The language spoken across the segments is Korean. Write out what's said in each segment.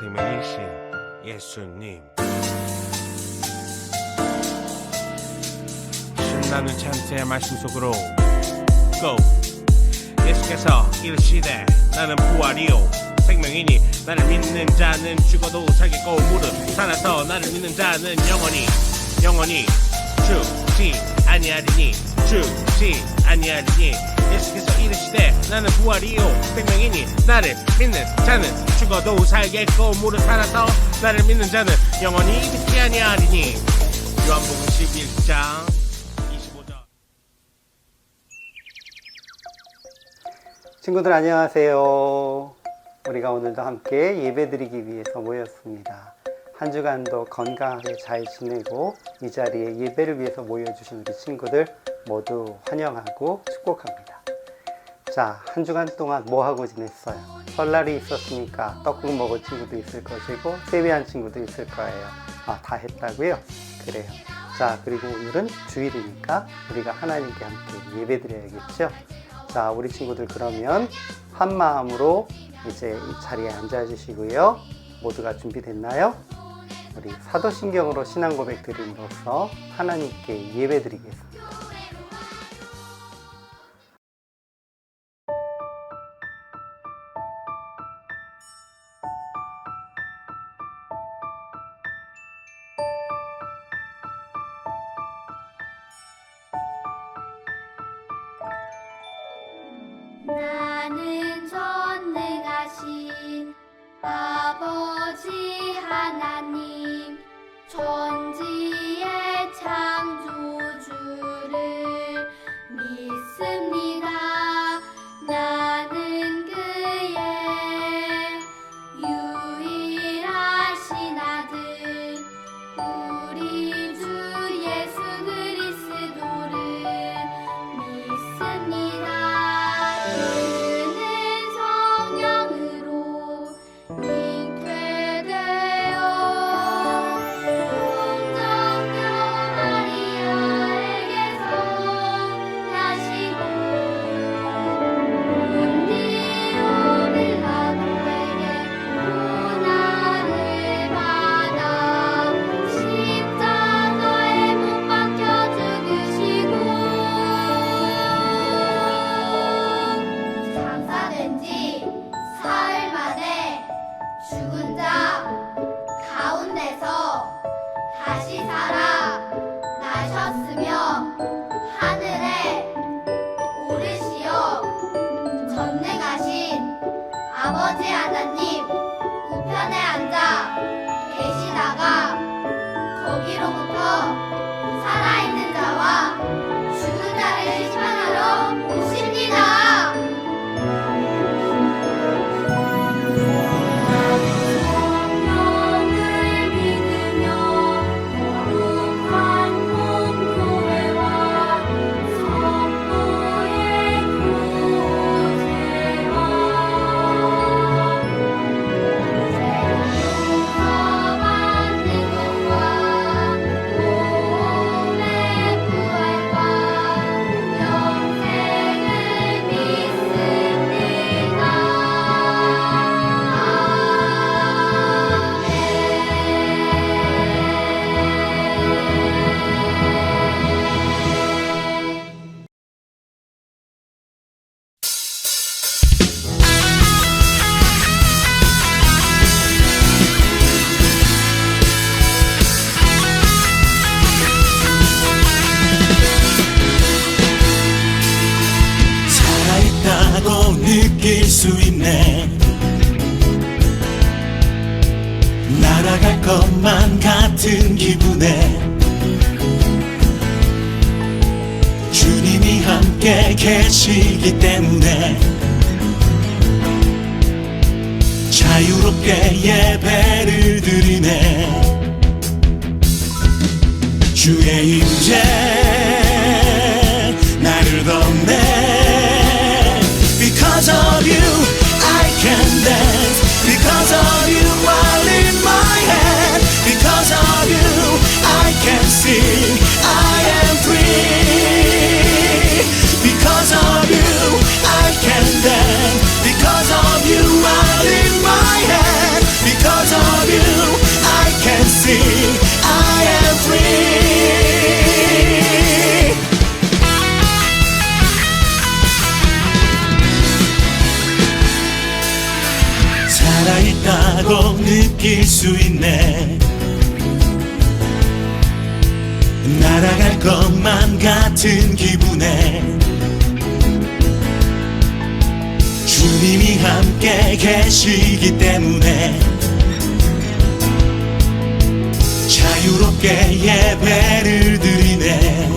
생명이신 예수님. 신나는 찬스의 말씀 속으로 Go. 예수께서 이르시되 나는 부활이요. 생명이니 나를 믿는 자는 죽어도 살겠고 무릇 살아서 나를 믿는 자는 영원히 영원히 죽지 아니하리니 죽지 아니하리니 예수께서 이르시되 나는 부활이요 생명이니 나를 믿는 자는 죽어도 살겠고 무릇 살아서 나를 믿는 자는 영원히 죽지 아니하리니 요한복음 11장 25절 친구들 안녕하세요. 우리가 오늘도 함께 예배드리기 위해서 모였습니다. 한 주간도 건강하게 잘 지내고 이 자리에 예배를 위해서 모여주신 우리 친구들 모두 환영하고 축복합니다. 자, 한 주간 동안 뭐 하고 지냈어요? 설날이 있었으니까 떡국 먹은 친구도 있을 것이고 세배한 친구도 있을 거예요. 아, 다 했다고요? 그래요. 자, 그리고 오늘은 주일이니까 우리가 하나님께 함께 예배 드려야겠죠? 자, 우리 친구들 그러면 한 마음으로 이제 이 자리에 앉아 주시고요. 모두가 준비됐나요? 우리 사도신경으로 신앙 고백 드림으로써 하나님께 예배 드리겠습니다. 아 계시기 때문에 자유롭게 예배를 드리네. 주의 임재 계시기 때문에 자유롭게 예배를 드리네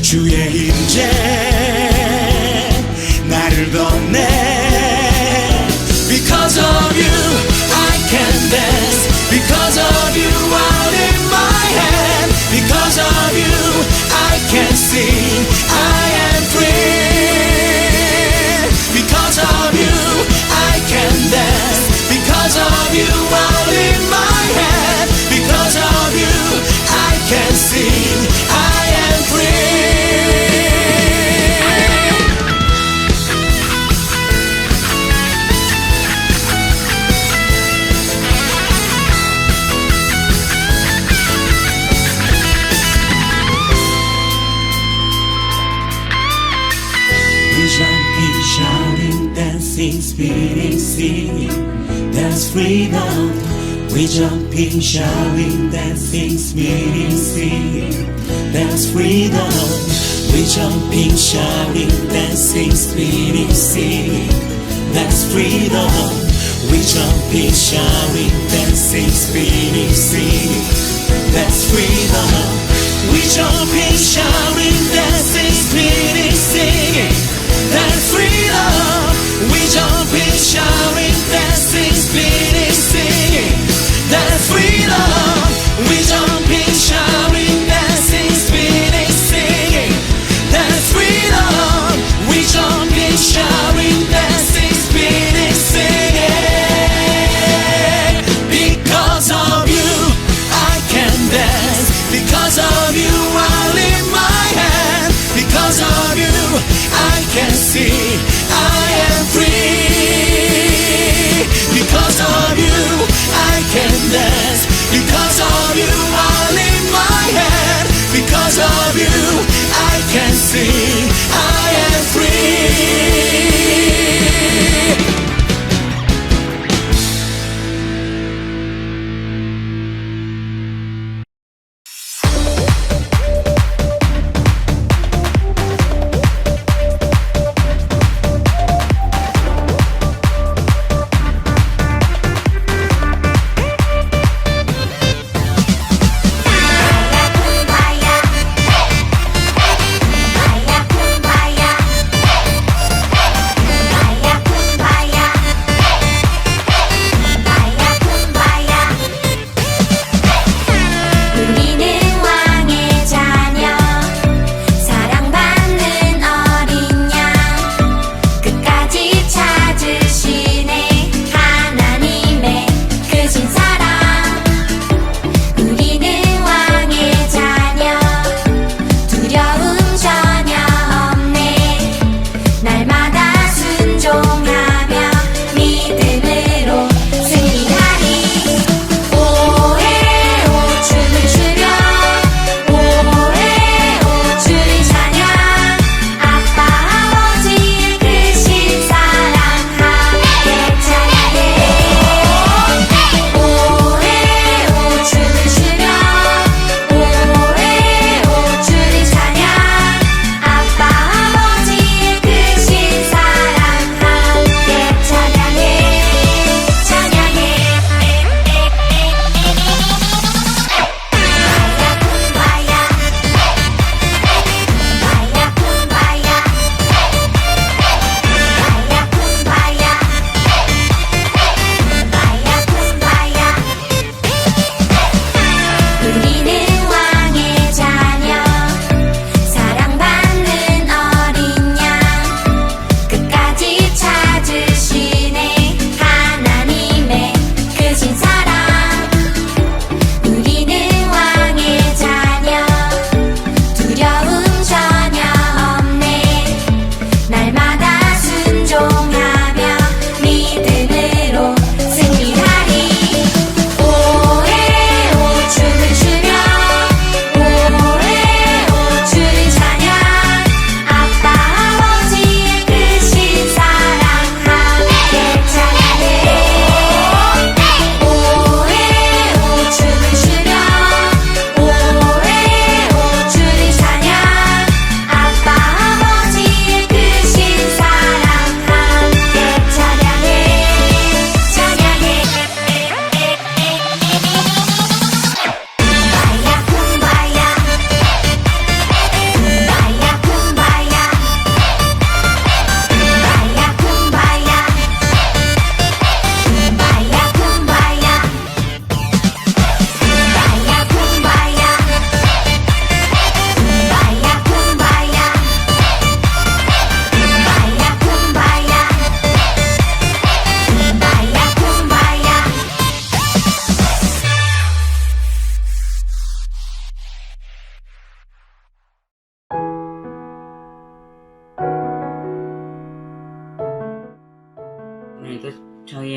주의 임재 나를 덮네 Because of you I can dance Because of you out in my hand Because of you I can sing I am free you are. Dancing, spinning, singing. That's freedom. We jumping, shouting, dancing, spinning, singing. That's freedom. We jumping, shouting, dancing, spinning, singing. That's freedom. We jumping, shouting, dancing, spinning, singing. That's freedom. We jumping, shouting, dancing, spinning. That's freedom. We jump jumping, shouting, dancing, spinning, singing. That's freedom.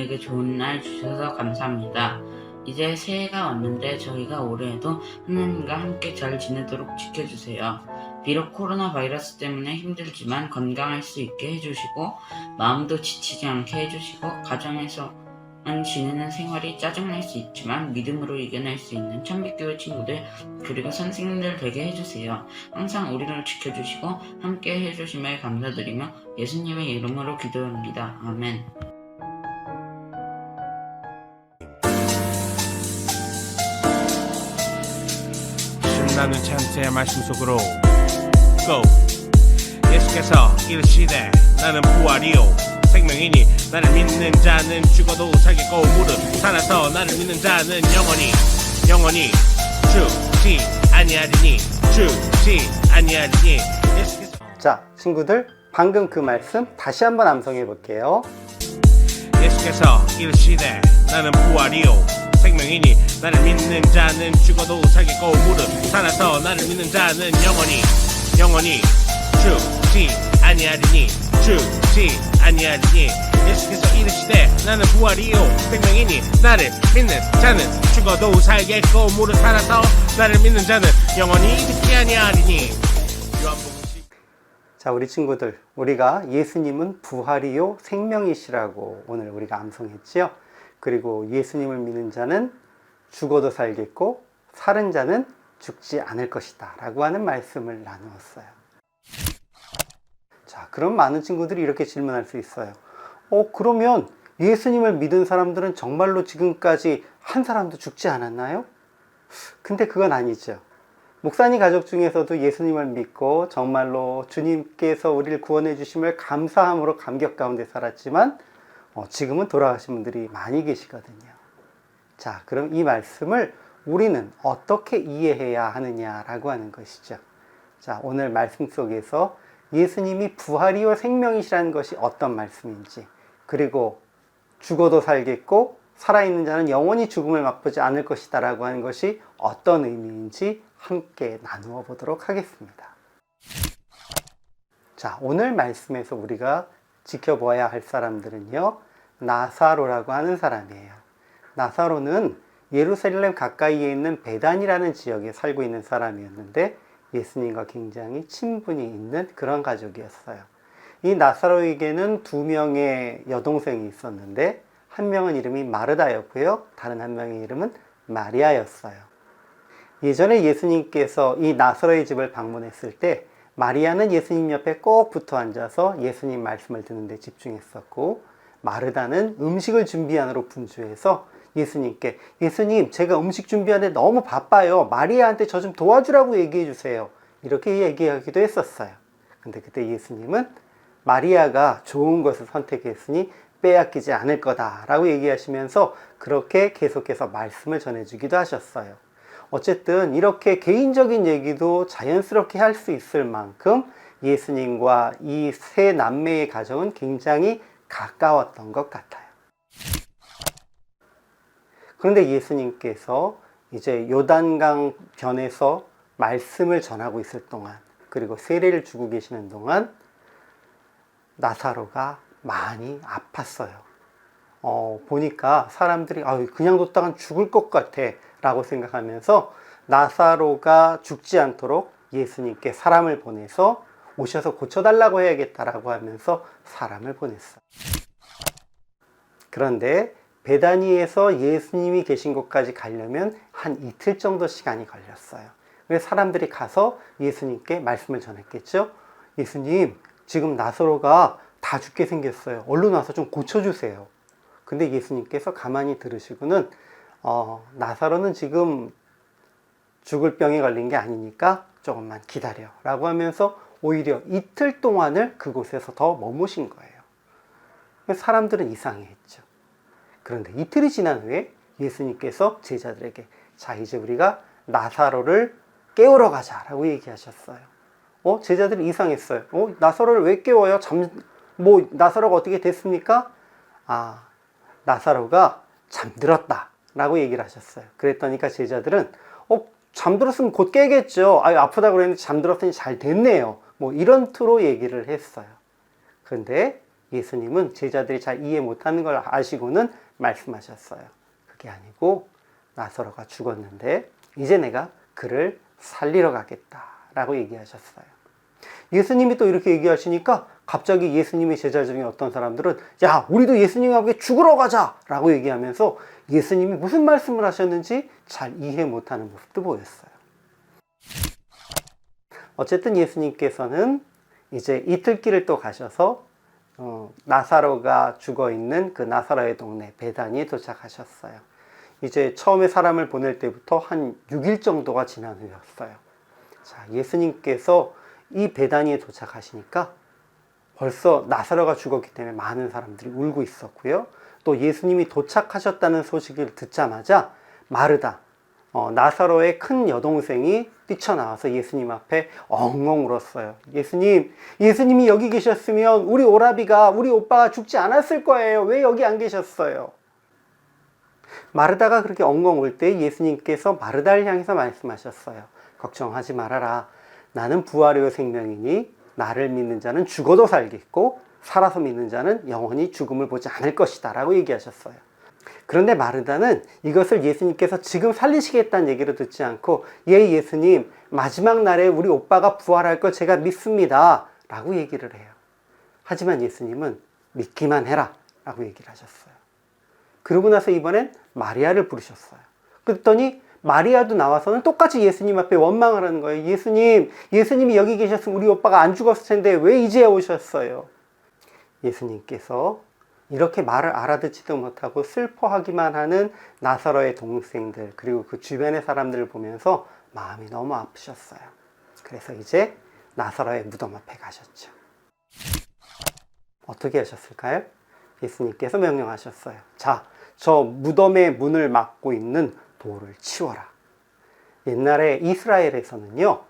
우리에게 좋은 날 주셔서 감사합니다. 이제 새해가 왔는데 저희가 올해에도 하나님과 함께 잘 지내도록 지켜주세요. 비록 코로나 바이러스 때문에 힘들지만 건강할 수 있게 해주시고 마음도 지치지 않게 해주시고 가정에서만 지내는 생활이 짜증날 수 있지만 믿음으로 이겨낼 수 있는 천빛교회 친구들 그리고 선생님들 되게 해주세요. 항상 우리를 지켜주시고 함께 해주심에 감사드리며 예수님의 이름으로 기도합니다. 아멘. 나는 찬스의 말씀 속으로. Go. 예수께서 이르시되 나는 부활이요. 생명이니 나를 믿는 자는 죽어도 살겠고 무릇 살아서 나를 믿는 자는 영원히 영원히 죽지 아니하리니 죽지 아니하리니. 예수께서 자, 친구들, 방금 그 말씀 다시 한번 암송해 볼게요. 예수께서 이르시되 나는 부활이요 생명이니 나를 믿는 자는 죽어도 살겠고 무릇 살아서 나를 믿는 자는 영원히 영원히 죽지 아니하리니 죽지 아니하리니 예수께서 이르시되 나는 부활이요 생명이니 나를 믿는 자는 죽어도 살겠고 무릇 살아서 나를 믿는 자는 영원히 죽지 아니하리니 요한복음 10 자, 우리 친구들, 우리가 예수님은 부활이요 생명이시라고 오늘 우리가 암송했지요. 그리고 예수님을 믿는 자는 죽어도 살겠고 살은 자는 죽지 않을 것이다. 라고 하는 말씀을 나누었어요. 자, 그럼 많은 친구들이 이렇게 질문할 수 있어요. 어, 그러면 예수님을 믿은 사람들은 정말로 지금까지 한 사람도 죽지 않았나요? 근데 그건 아니죠. 목사님 가족 중에서도 예수님을 믿고 정말로 주님께서 우리를 구원해 주심을 감사함으로 감격 가운데 살았지만 어, 지금은 돌아가신 분들이 많이 계시거든요. 자, 그럼 이 말씀을 우리는 어떻게 이해해야 하느냐라고 하는 것이죠. 자, 오늘 말씀 속에서 예수님이 부활이요 생명이시라는 것이 어떤 말씀인지, 그리고 죽어도 살겠고 살아있는 자는 영원히 죽음을 맛보지 않을 것이다 라고 하는 것이 어떤 의미인지 함께 나누어 보도록 하겠습니다. 자, 오늘 말씀에서 우리가 지켜봐야 할 사람들은요, 나사로라고 하는 사람이에요. 나사로는 예루살렘 가까이에 있는 베단이라는 지역에 살고 있는 사람이었는데 예수님과 굉장히 친분이 있는 그런 가족이었어요. 이 나사로에게는 두 명의 여동생이 있었는데 한 명은 이름이 마르다였고요. 다른 한 명의 이름은 마리아였어요. 예전에 예수님께서 이 나사로의 집을 방문했을 때 마리아는 예수님 옆에 꼭 붙어 앉아서 예수님 말씀을 듣는데 집중했었고 마르다는 음식을 준비하느라 분주해서 예수님께 예수님 제가 음식 준비하는데 너무 바빠요. 마리아한테 저 좀 도와주라고 얘기해 주세요. 이렇게 얘기하기도 했었어요. 근데 그때 예수님은 마리아가 좋은 것을 선택했으니 빼앗기지 않을 거다라고 얘기하시면서 그렇게 계속해서 말씀을 전해주기도 하셨어요 어쨌든 이렇게 개인적인 얘기도 자연스럽게 할 수 있을 만큼 예수님과 이 세 남매의 가정은 굉장히 가까웠던 것 같아요. 그런데 예수님께서 이제 요단강 변에서 말씀을 전하고 있을 동안 그리고 세례를 주고 계시는 동안 나사로가 많이 아팠어요. 어, 보니까 사람들이 아, 그냥 뒀다간 죽을 것 같아 라고 생각하면서 나사로가 죽지 않도록 예수님께 사람을 보내서 오셔서 고쳐달라고 해야겠다라고 하면서 사람을 보냈어요. 그런데 베다니에서 예수님이 계신 곳까지 가려면 한 이틀 정도 시간이 걸렸어요. 그래서 사람들이 가서 예수님께 말씀을 전했겠죠. 예수님, 지금 나사로가 다 죽게 생겼어요. 얼른 와서 좀 고쳐주세요. 근데 예수님께서 가만히 들으시고는 어, 나사로는 지금 죽을 병에 걸린 게 아니니까 조금만 기다려 라고 하면서 오히려 이틀 동안을 그곳에서 더 머무신 거예요. 사람들은 이상해했죠. 그런데 이틀이 지난 후에 예수님께서 제자들에게 자 이제 우리가 나사로를 깨우러 가자 라고 얘기하셨어요. 어 제자들이 이상했어요. 어 나사로를 왜 깨워요? 잠 뭐 나사로가 어떻게 됐습니까? 아 나사로가 잠들었다 라고 얘기를 하셨어요. 그랬더니까 제자들은 어 잠들었으면 곧 깨겠죠. 아 아프다 그랬는데 잠들었으니 잘 됐네요. 뭐 이런 투로 얘기를 했어요. 그런데 예수님은 제자들이 잘 이해 못하는 걸 아시고는 말씀하셨어요. 그게 아니고 나사로가 죽었는데 이제 내가 그를 살리러 가겠다라고 얘기하셨어요. 예수님이 또 이렇게 얘기하시니까 갑자기 예수님의 제자 중에 어떤 사람들은 야 우리도 예수님과 함께 죽으러 가자 라고 얘기하면서 예수님이 무슨 말씀을 하셨는지 잘 이해 못하는 모습도 보였어요. 어쨌든 예수님께서는 이제 이틀길을 또 가셔서 어, 나사로가 죽어 있는 그 나사로의 동네 베다니에 도착하셨어요. 이제 처음에 사람을 보낼 때부터 한 6일 정도가 지난 후였어요. 자, 예수님께서 이 베다니에 도착하시니까 벌써 나사로가 죽었기 때문에 많은 사람들이 울고 있었고요. 또 예수님이 도착하셨다는 소식을 듣자마자 마르다, 어, 나사로의 큰 여동생이 뛰쳐나와서 예수님 앞에 엉엉 울었어요. 예수님, 예수님이 여기 계셨으면 우리 오라비가, 우리 오빠가 죽지 않았을 거예요. 왜 여기 안 계셨어요? 마르다가 그렇게 엉엉 울 때 예수님께서 마르다를 향해서 말씀하셨어요. 걱정하지 말아라. 나는 부활의 생명이니 나를 믿는 자는 죽어도 살겠고 살아서 믿는 자는 영원히 죽음을 보지 않을 것이다 라고 얘기하셨어요. 그런데 마르다는 이것을 예수님께서 지금 살리시겠다는 얘기를 듣지 않고 예 예수님 마지막 날에 우리 오빠가 부활할 걸 제가 믿습니다 라고 얘기를 해요. 하지만 예수님은 믿기만 해라 라고 얘기를 하셨어요. 그러고 나서 이번엔 마리아를 부르셨어요. 그랬더니 마리아도 나와서는 똑같이 예수님 앞에 원망을 하는 거예요. 예수님, 예수님이 여기 계셨으면 우리 오빠가 안 죽었을 텐데 왜 이제 오셨어요? 예수님께서 이렇게 말을 알아듣지도 못하고 슬퍼하기만 하는 나사로의 동생들 그리고 그 주변의 사람들을 보면서 마음이 너무 아프셨어요. 그래서 이제 나사로의 무덤 앞에 가셨죠. 어떻게 하셨을까요? 예수님께서 명령하셨어요. 자, 저 무덤의 문을 막고 있는 돌을 치워라. 옛날에 이스라엘에서는요,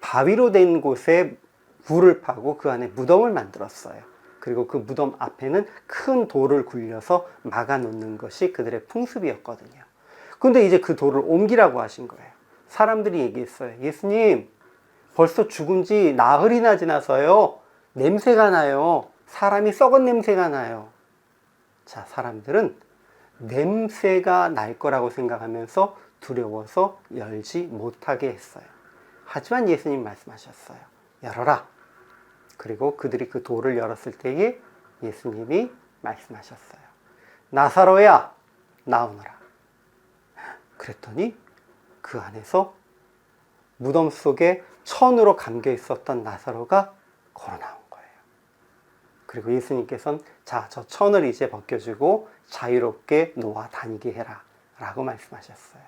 바위로 된 곳에 굴을 파고 그 안에 무덤을 만들었어요. 그리고 그 무덤 앞에는 큰 돌을 굴려서 막아 놓는 것이 그들의 풍습이었거든요. 근데 이제 그 돌을 옮기라고 하신 거예요. 사람들이 얘기했어요. 예수님, 벌써 죽은 지 나흘이나 지나서요. 냄새가 나요. 사람이 썩은 냄새가 나요. 자, 사람들은 냄새가 날 거라고 생각하면서 두려워서 열지 못하게 했어요. 하지만 예수님 말씀하셨어요. 열어라. 그리고 그들이 그 돌을 열었을 때에 예수님이 말씀하셨어요. 나사로야, 나오너라. 그랬더니 그 안에서 무덤 속에 천으로 감겨 있었던 나사로가 걸어 나온. 그리고 예수님께서는 자, 저 천을 이제 벗겨주고 자유롭게 놓아 다니게 해라. 라고 말씀하셨어요.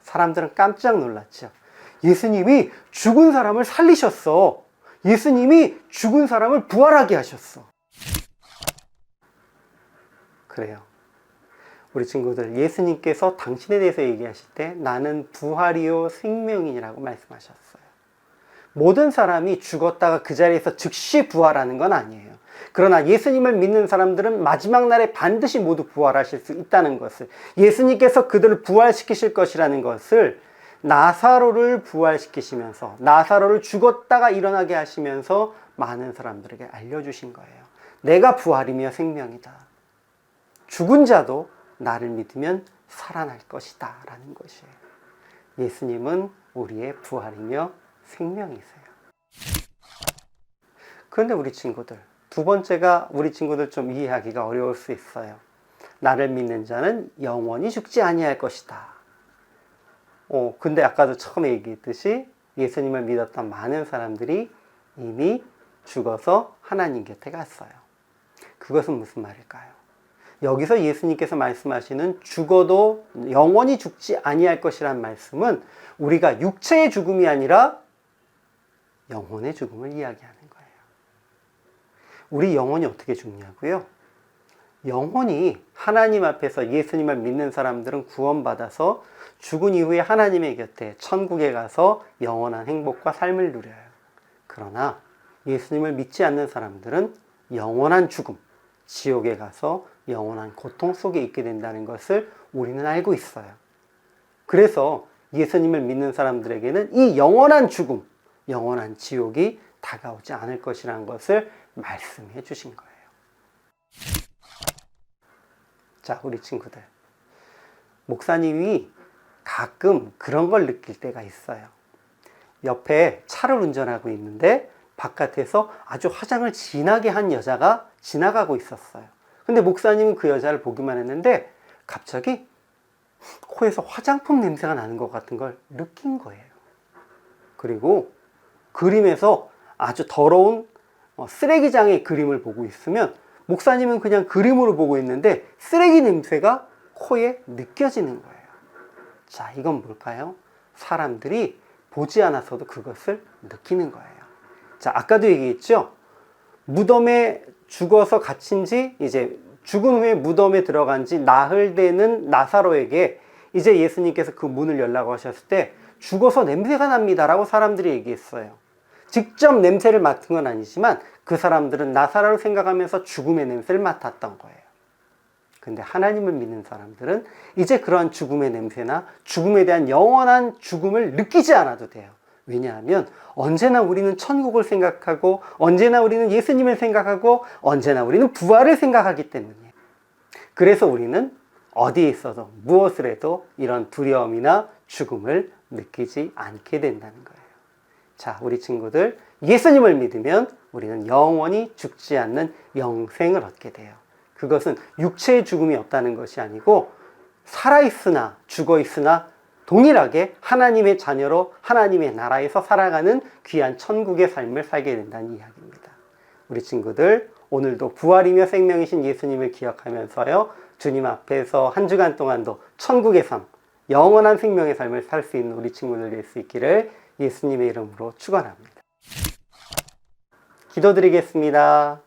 사람들은 깜짝 놀랐죠. 예수님이 죽은 사람을 살리셨어. 예수님이 죽은 사람을 부활하게 하셨어. 그래요. 우리 친구들, 예수님께서 당신에 대해서 얘기하실 때 나는 부활이요 생명이라고 말씀하셨어요. 모든 사람이 죽었다가 그 자리에서 즉시 부활하는 건 아니에요. 그러나 예수님을 믿는 사람들은 마지막 날에 반드시 모두 부활하실 수 있다는 것을 예수님께서 그들을 부활시키실 것이라는 것을 나사로를 부활시키시면서 나사로를 죽었다가 일어나게 하시면서 많은 사람들에게 알려주신 거예요. 내가 부활이며 생명이다. 죽은 자도 나를 믿으면 살아날 것이다. 라는 것이에요. 예수님은 우리의 부활이며 생명이세요. 그런데 우리 친구들, 두 번째가 우리 친구들 좀 이해하기가 어려울 수 있어요. 나를 믿는 자는 영원히 죽지 아니할 것이다. 어, 근데 아까도 처음에 얘기했듯이 예수님을 믿었던 많은 사람들이 이미 죽어서 하나님 곁에 갔어요. 그것은 무슨 말일까요? 여기서 예수님께서 말씀하시는 죽어도 영원히 죽지 아니할 것이란 말씀은 우리가 육체의 죽음이 아니라 영혼의 죽음을 이야기하는. 우리 영혼이 어떻게 죽냐고요? 영혼이 하나님 앞에서 예수님을 믿는 사람들은 구원받아서 죽은 이후에 하나님의 곁에 천국에 가서 영원한 행복과 삶을 누려요. 그러나 예수님을 믿지 않는 사람들은 영원한 죽음, 지옥에 가서 영원한 고통 속에 있게 된다는 것을 우리는 알고 있어요. 그래서 예수님을 믿는 사람들에게는 이 영원한 죽음, 영원한 지옥이 다가오지 않을 것이라는 것을 말씀해 주신 거예요. 자, 우리 친구들. 목사님이 가끔 그런 걸 느낄 때가 있어요. 옆에 차를 운전하고 있는데 바깥에서 아주 화장을 진하게 한 여자가 지나가고 있었어요. 근데 목사님은 그 여자를 보기만 했는데 갑자기 코에서 화장품 냄새가 나는 것 같은 걸 느낀 거예요. 그리고 그림에서 아주 더러운 어, 쓰레기장의 그림을 보고 있으면 목사님은 그냥 그림으로 보고 있는데 쓰레기 냄새가 코에 느껴지는 거예요. 자, 이건 뭘까요? 사람들이 보지 않았어도 그것을 느끼는 거예요. 자, 아까도 얘기했죠? 무덤에 죽어서 갇힌 지 이제 죽은 후에 무덤에 들어간 지 나흘 되는 나사로에게 이제 예수님께서 그 문을 열라고 하셨을 때 죽어서 냄새가 납니다라고 사람들이 얘기했어요. 직접 냄새를 맡은 건 아니지만 그 사람들은 나사로를 생각하면서 죽음의 냄새를 맡았던 거예요. 근데 하나님을 믿는 사람들은 이제 그러한 죽음의 냄새나 죽음에 대한 영원한 죽음을 느끼지 않아도 돼요. 왜냐하면 언제나 우리는 천국을 생각하고 언제나 우리는 예수님을 생각하고 언제나 우리는 부활을 생각하기 때문이에요. 그래서 우리는 어디에 있어도 무엇을 해도 이런 두려움이나 죽음을 느끼지 않게 된다는 거예요. 자, 우리 친구들, 예수님을 믿으면 우리는 영원히 죽지 않는 영생을 얻게 돼요. 그것은 육체의 죽음이 없다는 것이 아니고 살아있으나 죽어있으나 동일하게 하나님의 자녀로 하나님의 나라에서 살아가는 귀한 천국의 삶을 살게 된다는 이야기입니다. 우리 친구들, 오늘도 부활이며 생명이신 예수님을 기억하면서요, 주님 앞에서 한 주간 동안도 천국의 삶, 영원한 생명의 삶을 살 수 있는 우리 친구들 될 수 있기를 예수님의 이름으로 축원합니다. 기도드리겠습니다.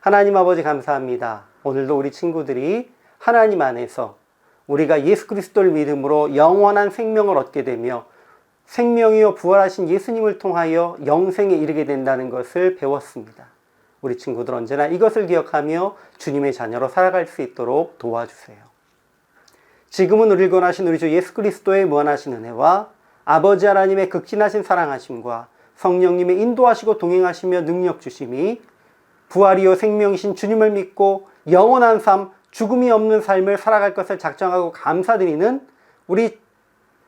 하나님 아버지 감사합니다. 오늘도 우리 친구들이 하나님 안에서 우리가 예수 그리스도를 믿음으로 영원한 생명을 얻게 되며 생명이요 부활하신 예수님을 통하여 영생에 이르게 된다는 것을 배웠습니다. 우리 친구들 언제나 이것을 기억하며 주님의 자녀로 살아갈 수 있도록 도와주세요. 지금은 우리를 권하신 우리 주 예수 그리스도의 무한하신 은혜와 아버지 하나님의 극진하신 사랑하심과 성령님의 인도하시고 동행하시며 능력 주심이 부활이요 생명이신 주님을 믿고 영원한 삶, 죽음이 없는 삶을 살아갈 것을 작정하고 감사드리는 우리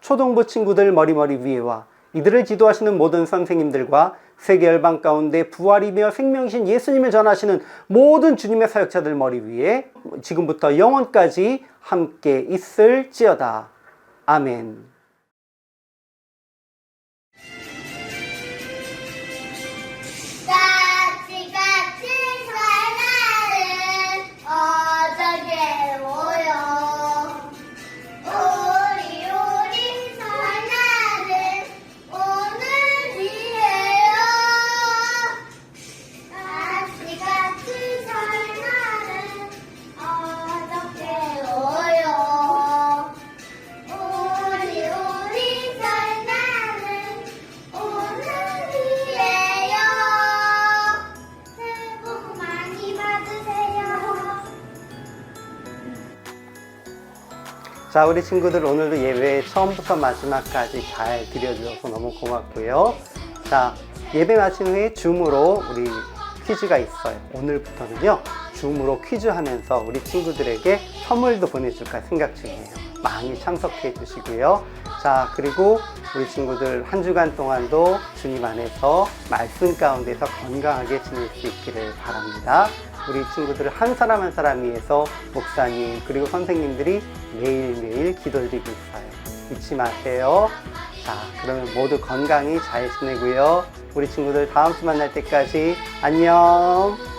초동부 친구들 머리머리 위에와 이들을 지도하시는 모든 선생님들과 세계 열방 가운데 부활이며 생명이신 예수님을 전하시는 모든 주님의 사역자들 머리 위에 지금부터 영원까지 함께 있을지어다. 아멘. 자, 우리 친구들 오늘도 예배 처음부터 마지막까지 잘 드려주셔서 너무 고맙고요. 자, 예배 마친 후에 줌으로 우리 퀴즈가 있어요. 오늘부터는요, 줌으로 퀴즈 하면서 우리 친구들에게 선물도 보내줄까 생각 중이에요. 많이 참석해 주시고요. 자, 그리고 우리 친구들 한 주간 동안도 주님 안에서 말씀 가운데서 건강하게 지낼 수 있기를 바랍니다. 우리 친구들 한 사람 한 사람 위해서 목사님 그리고 선생님들이 매일매일 기도드리고 있어요. 잊지 마세요. 자, 그러면 모두 건강히 잘 지내고요. 우리 친구들 다음 주 만날 때까지 안녕.